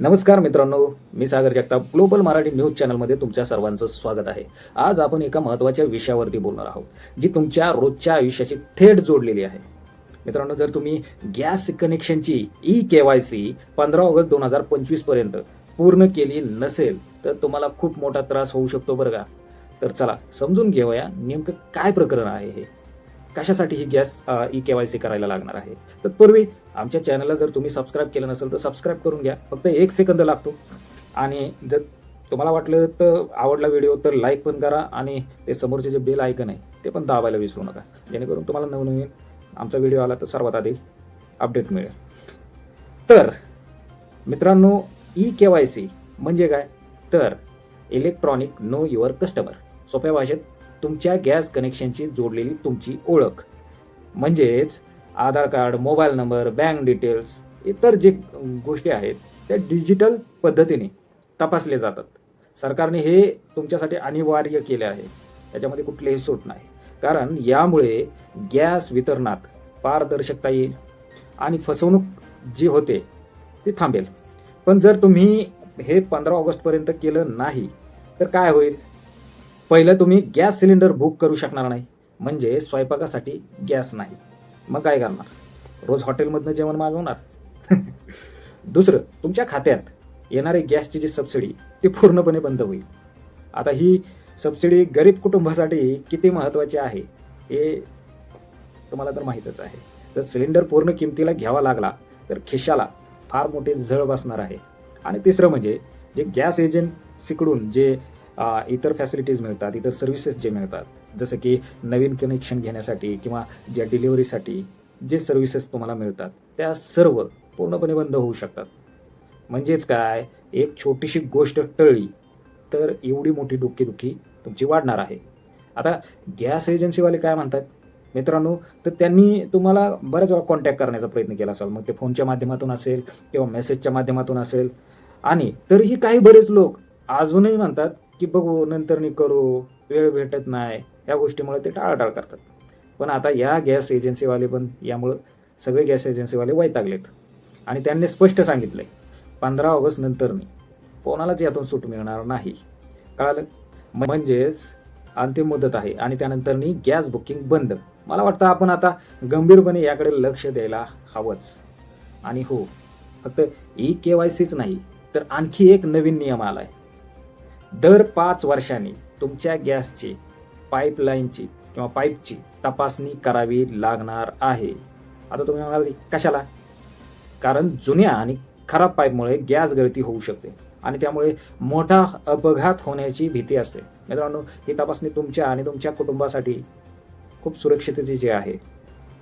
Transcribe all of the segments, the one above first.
नमस्कार मित्रांनो मी सागर जगताप. ग्लोबल मराठी न्यूज चॅनलमध्ये तुमच्या सर्वांचं स्वागत आहे. आज आपण एका महत्त्वाच्या विषयावरती बोलणार आहोत जी तुमच्या रोजच्या आयुष्याशी थेट जोडलेली आहे. मित्रांनो जर तुम्ही गॅस कनेक्शनची ई के वाय सी पंधरा ऑगस्ट दोन हजार पंचवीसपर्यंत पूर्ण केली नसेल तर तुम्हाला खूप मोठा त्रास होऊ शकतो बरं का? तर चला समजून घेऊया नेमकं काय प्रकरण आहे हे. कशासाठी ही gas E K Y C करायला लागणार आहे? तत्पूर्वी आमच्या चॅनलला जर तुम्ही सबस्क्राईब केलं नसेल तर सबस्क्राईब करून घ्या. फक्त एक सेकंद लागतो. आणि जर तुम्हाला वाटलं तर आवडला व्हिडिओ तर लाईक पण करा आणि ते समोरचे जे बेल ऐकन आहे ते पण दाबायला विसरू नका. जेणेकरून तुम्हाला नवनवीन आमचा व्हिडिओ आला तर सर्वात आधी अपडेट मिळेल. तर मित्रांनो ई के वाय सी म्हणजे काय? तर इलेक्ट्रॉनिक नो युअर कस्टमर सोप्या भाषेत तुमच्या गॅस कनेक्शनशी जोडलेली तुमची ओळख. म्हणजेच Aadhaar card mobile number bank details इतर जे गोष्टी आहेत त्या डिजिटल पद्धतीने तपासले जातात. सरकारने हे तुमच्यासाठी अनिवार्य केले आहे. त्याच्यामध्ये कुठलीही सूट नाही. कारण यामुळे गॅस वितरणात पारदर्शकता येईल आणि फसवणूक जी होते ती थांबेल. पण जर तुम्ही हे पंधरा ऑगस्टपर्यंत केलं नाही तर काय होईल? पहिलं तुम्ही गॅस सिलेंडर बुक करू शकणार नाही. म्हणजे स्वयंपाकासाठी गॅस नाही. मग काय करणार रोज हॉटेलमधनं जेवण मागवणार? दुसरं तुमच्या खात्यात येणारी गॅसची जी सबसिडी ती पूर्णपणे बंद होईल. आता ही सबसिडी गरीब कुटुंबासाठी किती महत्त्वाची आहे हे तुम्हाला तर माहीतच आहे. जर सिलेंडर पूर्ण किमतीला घ्यावा लागला तर खिशाला फार मोठी झळ बसणार आहे. आणि तिसरं म्हणजे जे गॅस एजन्सीकडून जे इतर फॅसिलिटीज मिळतात इतर सर्व्हिसेस जे मिळतात. जसं की नवीन कनेक्शन घेण्यासाठी किंवा ज्या डिलिव्हरीसाठी जे सर्व्हिसेस तुम्हाला मिळतात त्या सर्व पूर्णपणे बंद होऊ शकतात. म्हणजेच काय? एक छोटीशी गोष्ट टळली तर एवढी मोठी डोकेदुखी तुमची वाढणार आहे. आता गॅस एजन्सीवाले काय म्हणतात? मित्रांनो तर त्यांनी तुम्हाला बऱ्याच वेळा कॉन्टॅक्ट करण्याचा प्रयत्न केला असेल. मग ते फोनच्या माध्यमातून असेल किंवा मेसेजच्या माध्यमातून असेल. आणि तरीही काही बरेच लोक अजूनही म्हणतात की बघू नंतर नी करू वेळ भेटत नाही या गोष्टीमुळे ते टाळाटाळ करतात. पण आता या गॅस एजन्सीवाले पण यामुळं सगळे गॅस एजन्सीवाले वैतागलेत. आणि त्यांनी स्पष्ट सांगितलंय पंधरा ऑगस्ट नंतरनी कोणालाच यातून सूट मिळणार नाही. कळालं? म्हणजेच अंतिम मुदत आहे आणि त्यानंतरनी गॅस बुकिंग बंद. मला वाटतं आपण आता गंभीरपणे याकडे लक्ष द्यायला हवंच. आणि हो फक्त ई के वाय सीच नाही तर आणखी एक नवीन नियम आला आहे दर पाच वर्षांनी तुमच्या गॅसची पाईपलाईनची किंवा पाईपची तपासणी करावी लागणार आहे. आता तुम्ही म्हणाल कशाला? कारण जुन्या आणि खराब पाईपमुळे गॅस गळती होऊ शकते आणि त्यामुळे मोठा अपघात होण्याची भीती असते. मित्रांनो ही तपासणी तुमच्या आणि तुमच्या कुटुंबासाठी खूप सुरक्षिततेची आहे.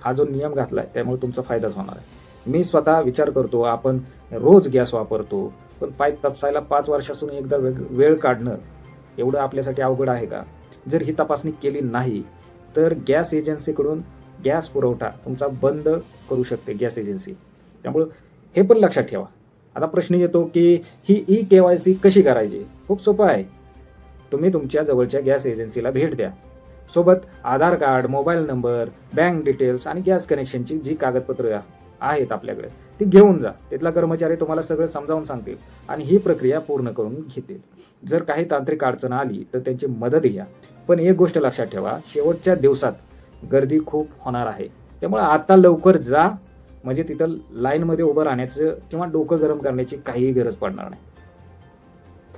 हा जो नियम घातला आहे त्यामुळे तुमचा फायदाच होणार आहे. मी स्वतः विचार करतो आपण रोज गॅस वापरतो पण पाईप तपासायला पाच वर्षासून एकदा वेग- वेळ काढणं एवढं आपल्यासाठी अवघड आहे का? जर ही तपासणी केली नाही तर गॅस एजन्सीकडून गॅस पुरवठा तुमचा बंद करू शकते गॅस एजन्सी. त्यामुळं हे पण लक्षात ठेवा. आता प्रश्न येतो की ही ई के वाय सी कशी करायची? खूप सोपं आहे. तुम्ही तुमच्या जवळच्या गॅस एजन्सीला भेट द्या. सोबत Aadhaar card mobile number bank details आणि गॅस कनेक्शनची जी कागदपत्र आहेत आपल्याकडे. ती घेऊन जा. तिथला कर्मचारी तुम्हाला सगळं समजावून सांगतील आणि ही प्रक्रिया पूर्ण करून घेतील. जर काही तांत्रिक अडचण आली तर त्यांची मदत घ्या. पण एक गोष्ट लक्षात ठेवा शेवटच्या दिवसात गर्दी खूप होणार आहे. त्यामुळे आता लवकर जा. म्हणजे तिथं लाईनमध्ये उभं राहण्याचं किंवा डोकं गरम करण्याची काहीही गरज पडणार नाही.